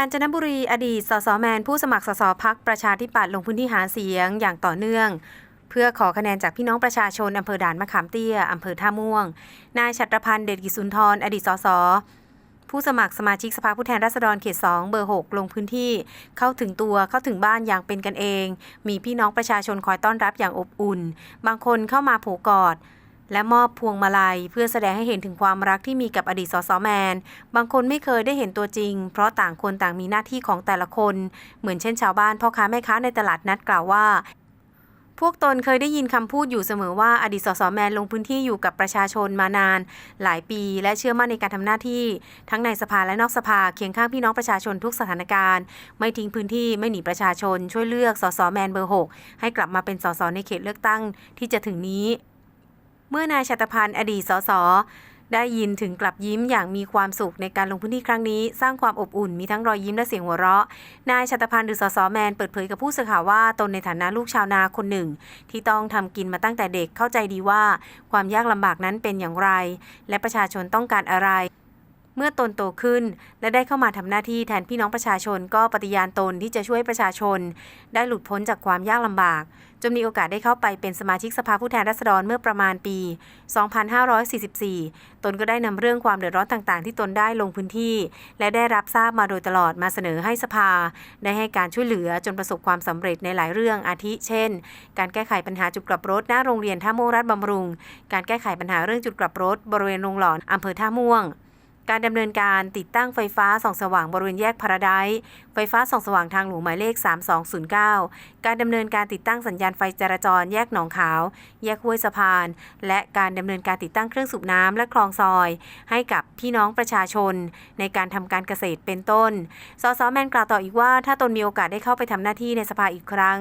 าญจนบุรีอดีตสสแมน ผู้สมัครสสพักประชาธิปัตย์ลงพื้นที่หาเสียงอย่างต่อเนื่อง เพื่อขอคะแนนจากพี่น้องประชาชนอำเภอด่านมะขามเตี้ยอำเภอท่าม่วง นายชัตรพันธ์เดชกิจสุนทร อดีตสสผู้สมัครสมาชิกสภาผู้แทนราษฎรเขต 2 เบอร์ 6 ลงพื้นที่ เข้าถึงตัวเข้าถึงบ้านอย่างเป็นกันเอง มีพี่น้องประชาชนคอยต้อนรับอย่างอบอุ่น บางคนเข้ามาโผกอด และมอบพวงมาลัย เพื่อแสดงให้เห็นถึงความรักที่มีกับอดีตสสแมน บางคนไม่เคยได้เห็นตัวจริง เพราะต่างคนต่างมีหน้าที่ของแต่ละคน เหมือนเช่นชาวบ้านพ่อค้าแม่ค้าในตลาดนัดกล่าวว่าพวกตนเคยได้ยินคำพูดอยู่เสมอว่าอดีตสสแมนลงพื้นที่อยู่กับประชาชนมานาน หลายปี และเชื่อมั่นในการทำหน้าที่ ทั้งในสภาและนอกสภาเคียงข้างพี่น้องประชาชนทุกสถานการณ์ ไม่ทิ้งพื้นที่ไม่หนีประชาชน ช่วยเลือกสสแมนเบอร์ 6 ให้กลับมาเป็นสสในเขตเลือกตั้งที่จะถึงนี้ เมื่อนายชัตพันธ์อดีตสสได้ยินถึงกลับยิ้มอย่างมีความสุขในการลงพื้นที่ครั้งนี้ สร้างความอบอุ่นมีทั้งรอยยิ้มและเสียงหัวเราะ นายชัตพันธ์หรือสสแมนเปิดเผยกับผู้สื่อข่าวว่าตนในฐานะลูกชาวนาคนหนึ่ง ที่ต้องทำกินมาตั้งแต่เด็กเข้าใจดีว่า ความยากลำบากนั้นเป็นอย่างไร และประชาชนต้องการอะไร เมื่อตนโตขึ้น และได้เข้ามาทำหน้าที่แทนพี่น้องประชาชนก็ปฏิญาณตนที่จะช่วยประชาชน ได้หลุดพ้นจากความยากลำบาก จนมีโอกาสได้เข้าไปเป็นสมาชิกสภาผู้แทนราษฎรเมื่อประมาณปี 2544 ตนก็ได้นำเรื่องความเดือดร้อนต่างๆ ที่ตนได้ลงพื้นที่ และได้รับทราบมาโดยตลอดมาเสนอให้สภา ได้ให้การช่วยเหลือจนประสบความสำเร็จในหลายเรื่องอาทิ เช่น การแก้ไขปัญหาจุดกลับรถหน้าโรงเรียนท่าม่วงรัฐบำรุง การแก้ไขปัญหาเรื่องจุดกลับรถบริเวณโรงหลอนอำเภอท่าม่วง การดำเนินการติดตั้งไฟฟ้าส่องสว่างบริเวณแยกพาราไดไฟฟ้าส่องสว่างทางหลวงหมายเลข 3209 การดำเนินการติดตั้งสัญญาณไฟจราจร แยกหนองขาว แยกห้วยสะพาน และการดำเนินการติดตั้งเครื่องสูบน้ำและคลองซอย ให้กับพี่น้องประชาชน ในการทำการเกษตรเป็นต้น สสแมนกล่าวต่ออีกว่า ถ้าตนมีโอกาสได้เข้าไปทำหน้าที่ในสภาอีกครั้ง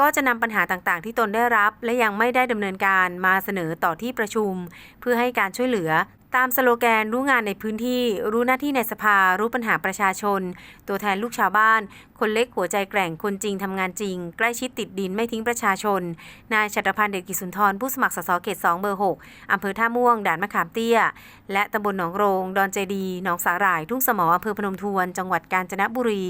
ก็จะนำปัญหาต่างๆ ที่ตนได้รับ และยังไม่ได้ดำเนินการมาเสนอต่อที่ประชุม เพื่อให้การช่วยเหลือ ตามสโลแกนรู้งานในพื้นที่ รู้หน้าที่ในสภา รู้ปัญหาประชาชน ตัวแทนลูกชาวบ้าน คนเล็กหัวใจแกร่งคนจริงทำงานจริง ใกล้ชิดติดดินไม่ทิ้งประชาชน นายชัตรพันธ์เดชกิสุนทรผู้สมัครสสเขต 2 เบอร์ 6อำเภอท่าม่วง ด่านมะขามเตี้ย และตำบลหนองโรง ดอนเจดี หนองสาหร่าย ทุ่งสมออำเภอพนมทวน จังหวัดกาญจนบุรี